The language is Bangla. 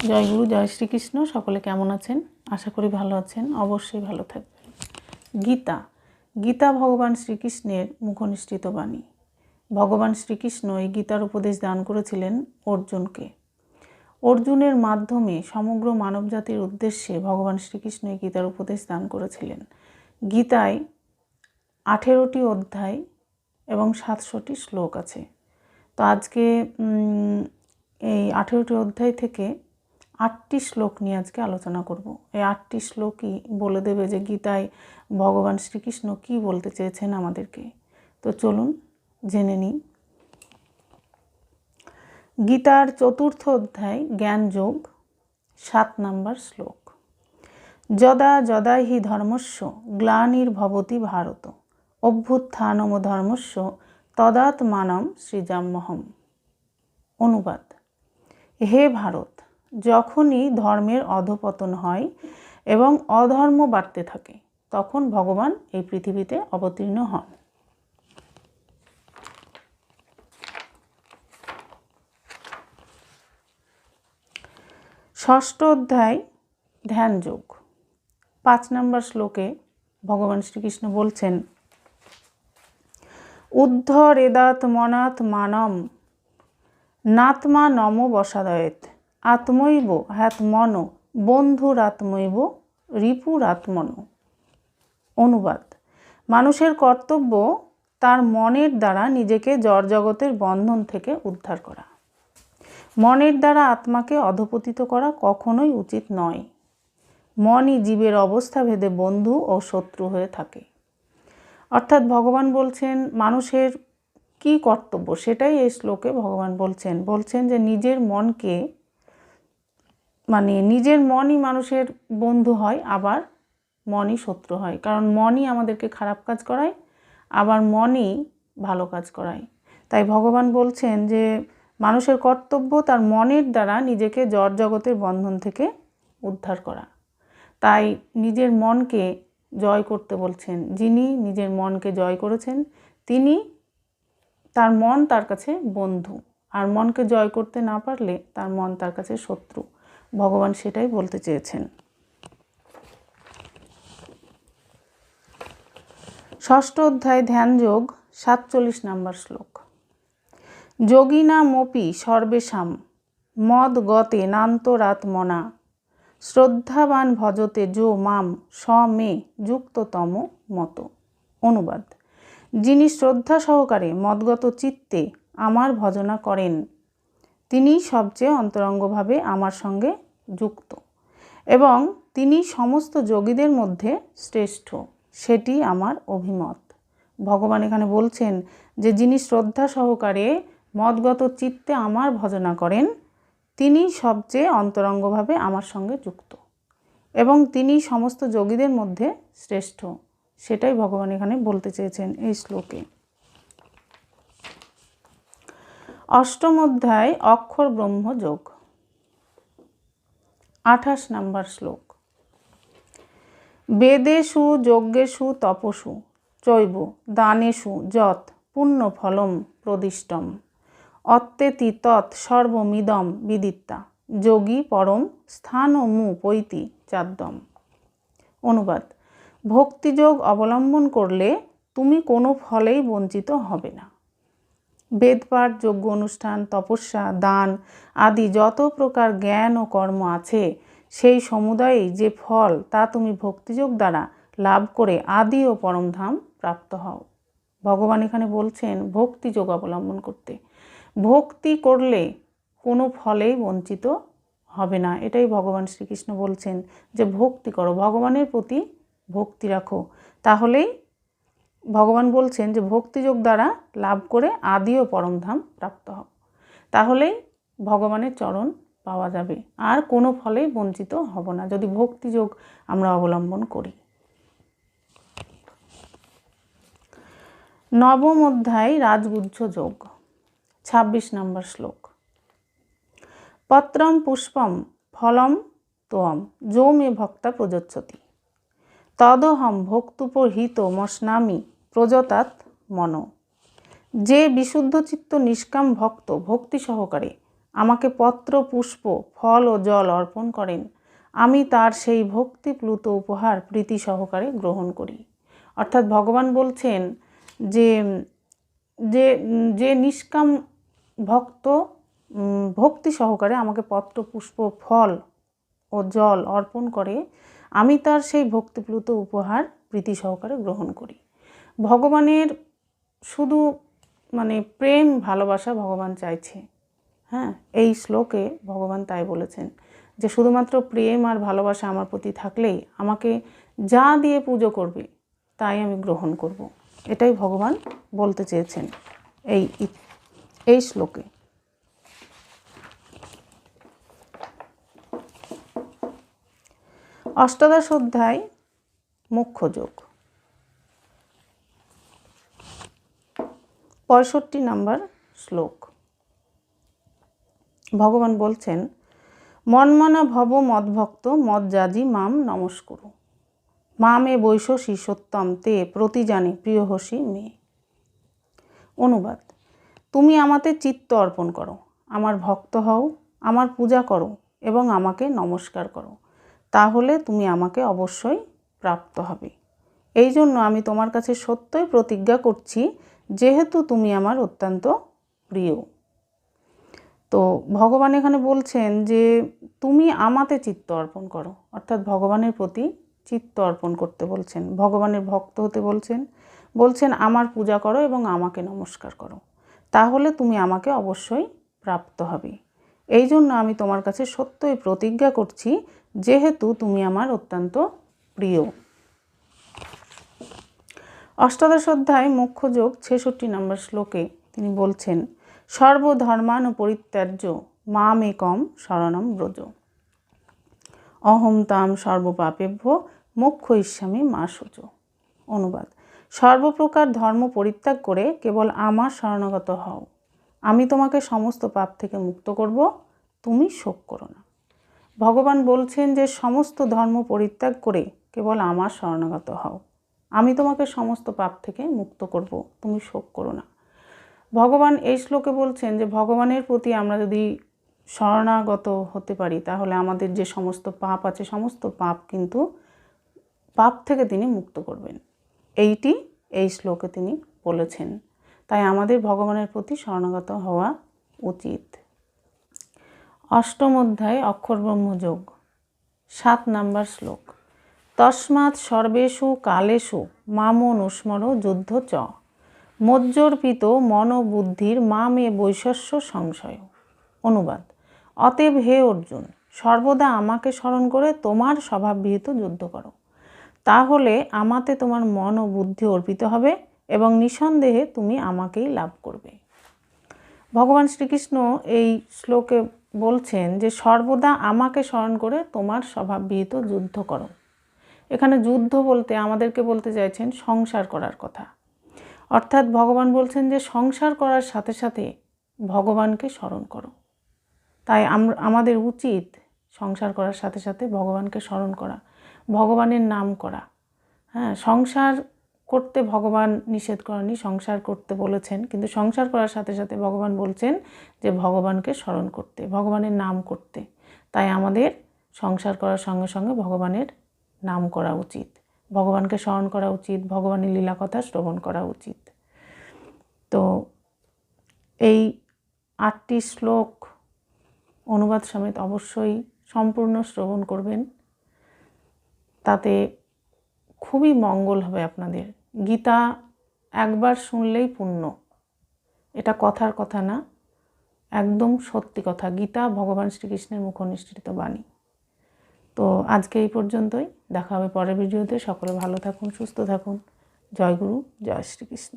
জয় গুরু, জয় শ্রীকৃষ্ণ, সকলে কেমন আছেন? আশা করি ভালো আছেন, অবশ্যই ভালো থাকবেন। গীতা গীতা ভগবান শ্রীকৃষ্ণের মুখনিষ্ঠিত বাণী। ভগবান শ্রীকৃষ্ণ এই গীতার উপদেশ দান করেছিলেন অর্জুনকে। অর্জুনের মাধ্যমে সমগ্র মানবজাতির উদ্দেশ্যে ভগবান শ্রীকৃষ্ণ এই গীতার উপদেশ দান করেছিলেন। গীতায় আঠেরোটি অধ্যায় এবং সাতশোটি শ্লোক আছে। তো আজকে এই আঠেরোটি অধ্যায় থেকে আটটি শ্লোক নিয়ে আজকে আলোচনা করব। এই আটটি শ্লোকই বলে দেবে যে গীতায় ভগবান শ্রীকৃষ্ণ কি বলতে চেয়েছেন আমাদেরকে। তো চলুন জেনে নিই। গীতার চতুর্থ অধ্যায়, জ্ঞানযোগ, সাত নম্বর শ্লোক। যদা যদা হি ধর্মস্য গ্লানির্ভবতি ভারত। অভ্যুত্থানম ধর্মস্য, তদাত্মানম সৃজাম্যহম। অনুবাদ। হে ভারত যখনই ধর্মের অধপতন হয় এবং অধর্ম বাড়তে থাকে, তখন ভগবান এই পৃথিবীতে অবতীর্ণ হন। ষষ্ঠ অধ্যায়, ধ্যানযোগ। পাঁচ নম্বর শ্লোকে ভগবান শ্রীকৃষ্ণ বলছেন উদ্ধরেদাত মনাত মানম, নাত্মা নম বসাদয়েত। আত্মৈব হ্যাত্মন বন্ধুরাত্মৈব রিপুরাত্মন অনুবাদ। মানুষের কর্তব্য তার মনের দ্বারা নিজেকে জড়জগতের বন্ধন থেকে উদ্ধার করা। মনের দ্বারা আত্মাকে অধপতিত করা কখনোই উচিত নয়। মনই জীবের অবস্থা ভেদে বন্ধু ও শত্রু হয়ে থাকে। অর্থাৎ ভগবান বলছেন, মানুষের কি কর্তব্য? সেটাই এই শ্লোকে ভগবান বলছেন। বলছেন যে নিজের মনকে মানে নিজের মনই মানুষের বন্ধু হয়, আবার মনই শত্রু হয়। কারণ মনই আমাদেরকে খারাপ কাজ করায়, আবার মনই ভালো কাজ করায়। তাই ভগবান বলছেন যে, মানুষের কর্তব্য তার মনের দ্বারা নিজেকে জড় জগতের বন্ধন থেকে উদ্ধার করা। তাই নিজের মনকে জয় করতে বলছেন। যিনি নিজের মনকে জয় করেছেন, তিনি তার মন তার কাছে বন্ধু। আর মনকে জয় করতে না পারলে তার মন তার কাছে শত্রু। ভগবান সেটাই বলতে চেয়েছেন। ষষ্ঠ অধ্যায় ধ্যানযোগ সাতচল্লিশ নম্বর শ্লোক। যোগিনা মপি সর্বেশাম, মদ গতে নান্তরাত্মনা, শ্রদ্ধাবান ভজতে যো মাম স মে যুক্ততম মত। অনুবাদ। যিনি শ্রদ্ধা সহকারে মদগত চিত্তে আমার ভজনা করেন তিনি সবচেয়ে অন্তরঙ্গভাবে আমার সঙ্গে যুক্ত। এবং তিনি সমস্ত যোগীদের মধ্যে শ্রেষ্ঠ। সেটি আমার অভিমত। ভগবান এখানে বলছেন যে, যিনি শ্রদ্ধা সহকারে মদগত চিত্তে আমার ভজনা করেন, তিনি সবচেয়ে অন্তরঙ্গভাবে আমার সঙ্গে যুক্ত। এবং তিনি সমস্ত যোগীদের মধ্যে শ্রেষ্ঠ। সেটাই ভগবান এখানে বলতে চেয়েছেন এই শ্লোকে। অষ্টম অধ্যায়, অক্ষর ব্রহ্ম যোগ আঠাশ নম্বর শ্লোক। বেদেষু যজ্ঞেষু তপসু চৈব দানেষু যৎ পুণ্যফলম প্রদিষ্টম অত্যেতি তৎ সর্বমিদম বিদিত্তা, যোগী পরম স্থান ও মু পৈতি চাদ্দম। অনুবাদ, ভক্তিযোগ অবলম্বন করলে তুমি কোনো ফলেই বঞ্চিত হবে না। বেদপাঠ যোগ্য অনুষ্ঠান তপস্যা, দান আদি যত প্রকার জ্ঞান ও কর্ম আছে, সেই সমুদায়ে যে ফল, তা তুমি ভক্তিযোগ দ্বারা লাভ করে আদি ও পরমধাম প্রাপ্ত হও। ভগবান এখানে বলছেন ভক্তিযোগ অবলম্বন করতে। ভক্তি করলে কোনো ফলেই বঞ্চিত হবে না। এটাই ভগবান শ্রীকৃষ্ণ বলছেন যে, ভক্তি করো। ভগবানের প্রতি ভক্তি রাখো। তাহলেই ভগবান বলছেন যে ভক্তিযোগ দ্বারা লাভ করে আদি ও পরমধাম প্রাপ্ত হও। তাহলেই ভগবানের চরণ পাওয়া যাবে। আর কোনো ফলেই বঞ্চিত হব না, যদি ভক্তিযোগ আমরা অবলম্বন করি। নবম অধ্যায় রাজগুজ্জ যোগ, ছাব্বিশ নম্বর শ্লোক। পত্রম পুষ্পম ফলম তোয়ম যো মে ভক্তা প্রযোচ্ছতি। তদহম ভক্তুপহিত মস্নামি প্রজতাত মন। যে বিশুদ্ধ চিত্ত নিষ্কাম ভক্ত ভক্তি সহকারে আমাকে পত্র, পুষ্প, ফল ও জল অর্পণ করেন, আমি তার সেই ভক্তিপ্লুত উপহার প্রীতি সহকারে গ্রহণ করি। অর্থাৎ ভগবান বলছেন যে যে যে নিষ্কাম ভক্ত ভক্তি সহকারে আমাকে পত্র, পুষ্প, ফল ও জল অর্পণ করে, আমি তার সেই ভক্তিপ্লুত উপহার প্রীতি সহকারে গ্রহণ করি। ভগবানের শুধু মানে প্রেম, ভালোবাসা ভগবান চাইছে। হ্যাঁ এই শ্লোকে ভগবান তাই বলেছেন যে শুধুমাত্র প্রেম আর ভালোবাসা আমার প্রতি থাকলেই আমাকে যা দিয়ে পুজো করবে তাই আমি গ্রহণ করব। এটাই ভগবান বলতে চেয়েছেন এই এই শ্লোকে। অষ্টাদশ অধ্যায় মুখ্য যোগ। পঁয়ষট্টি নাম্বার শ্লোক। ভগবান বলছেন, মনমনা ভব মদভক্ত মজ্জাজি মাম নমস্কুরু। মামে বৈশসী সত্যম তে প্রতিজানে প্রিয়হসী মেয়ে অনুবাদ, তুমি আমাতে চিত্ত অর্পণ করো, আমার ভক্ত হও, আমার পূজা করো এবং আমাকে নমস্কার করো। তাহলে তুমি আমাকে অবশ্যই প্রাপ্ত হবে। এই জন্য আমি তোমার কাছে সত্যই প্রতিজ্ঞা করছি যেহেতু তুমি আমার অত্যন্ত প্রিয়। তো ভগবান এখানে বলছেন যে তুমি আমাতে চিত্ত অর্পণ করো। অর্থাৎ ভগবানের প্রতি চিত্ত অর্পণ করতে বলছেন। ভগবানের ভক্ত হতে বলছেন বলছেন, আমার পূজা করো এবং আমাকে নমস্কার করো। তাহলে তুমি আমাকে অবশ্যই প্রাপ্ত হবে। এই জন্য আমি তোমার কাছে সত্যই প্রতিজ্ঞা করছি, যেহেতু তুমি আমার অত্যন্ত প্রিয়। অষ্টাদশ অধ্যায় মুখ্য যোগ ছেষট্টি নম্বর শ্লোকে তিনি বলছেন, সর্বধর্মান পরিত্যাজ্য মাম একম শরণম ব্রজ। অহম তাম সর্বপাপেভ্য মুখ্য ইস্বামী মা সূচ অনুবাদ, সর্বপ্রকার ধর্ম পরিত্যাগ করে কেবল আমার শরণাগত হও। আমি তোমাকে সমস্ত পাপ থেকে মুক্ত করব, তুমি শোক করো না। ভগবান বলছেন যে, সমস্ত ধর্ম পরিত্যাগ করে কেবল আমার শরণাগত হও। আমি তোমাকে সমস্ত পাপ থেকে মুক্ত করব, তুমি শোক করো না। ভগবান এই শ্লোকে বলছেন যে, ভগবানের প্রতি আমরা যদি শরণাগত হতে পারি, তাহলে আমাদের যে সমস্ত পাপ আছে, সমস্ত পাপ কিন্তু পাপ থেকে তিনি মুক্ত করবেন। এইটি এই শ্লোকে তিনি বলেছেন। তাই আমাদের ভগবানের প্রতি শরণাগত হওয়া উচিত। অষ্টম অধ্যায় অক্ষর ব্রহ্মযোগ সাত নাম্বার শ্লোক। তস্মাৎ সর্বেষু কালেষু মামনুস্মর যুদ্ধ চ। মজ্জর্পিত মনোবুদ্ধির মামে বৈশস্য সংশয়। অনুবাদ। অতএব হে অর্জুন, সর্বদা আমাকে স্মরণ করে তোমার স্বভাববিহিত যুদ্ধ করো। তাহলে আমাতে তোমার মন ও বুদ্ধি অর্পিত হবে এবং নিঃসন্দেহে তুমি আমাকেই লাভ করবে। ভগবান শ্রীকৃষ্ণ এই শ্লোকে বলছেন যে সর্বদা আমাকে স্মরণ করে তোমার স্বভাববিহিত যুদ্ধ করো। এখানে যুদ্ধ বলতে আমাদেরকে বলতে চাইছেন সংসার করার কথা। অর্থাৎ ভগবান বলছেন যে সংসার করার সাথে সাথে ভগবানকে স্মরণ করো। তাই আমাদের উচিত সংসার করার সাথে সাথে ভগবানকে স্মরণ করা, ভগবানের নাম করা। হ্যাঁ সংসার করতে ভগবান নিষেধ করেনি সংসার করতে বলেছেন, কিন্তু সংসার করার সাথে সাথে ভগবান বলছেন যে ভগবানকে স্মরণ করতে, ভগবানের নাম করতে। তাই আমাদের সংসার করার সঙ্গে সঙ্গে ভগবানের নাম করা উচিত। ভগবানকে স্মরণ করা উচিত, ভগবানের লীলা কথা শ্রবণ করা উচিত। তো এই আটটি শ্লোক অনুবাদ সমেত অবশ্যই সম্পূর্ণ শ্রবণ করবেন। তাতে খুবই মঙ্গল হবে আপনাদের। গীতা একবার শুনলেই পুণ্য। এটা কথার কথা না, একদম সত্যি কথা। গীতা ভগবান শ্রীকৃষ্ণের মুখনিষ্ঠিত বাণী। তো আজকে এই পর্যন্তই। দেখা হবে পরের ভিডিওতে। সকলে ভালো থাকুন, সুস্থ থাকুন। জয় গুরু, জয় শ্রীকৃষ্ণ।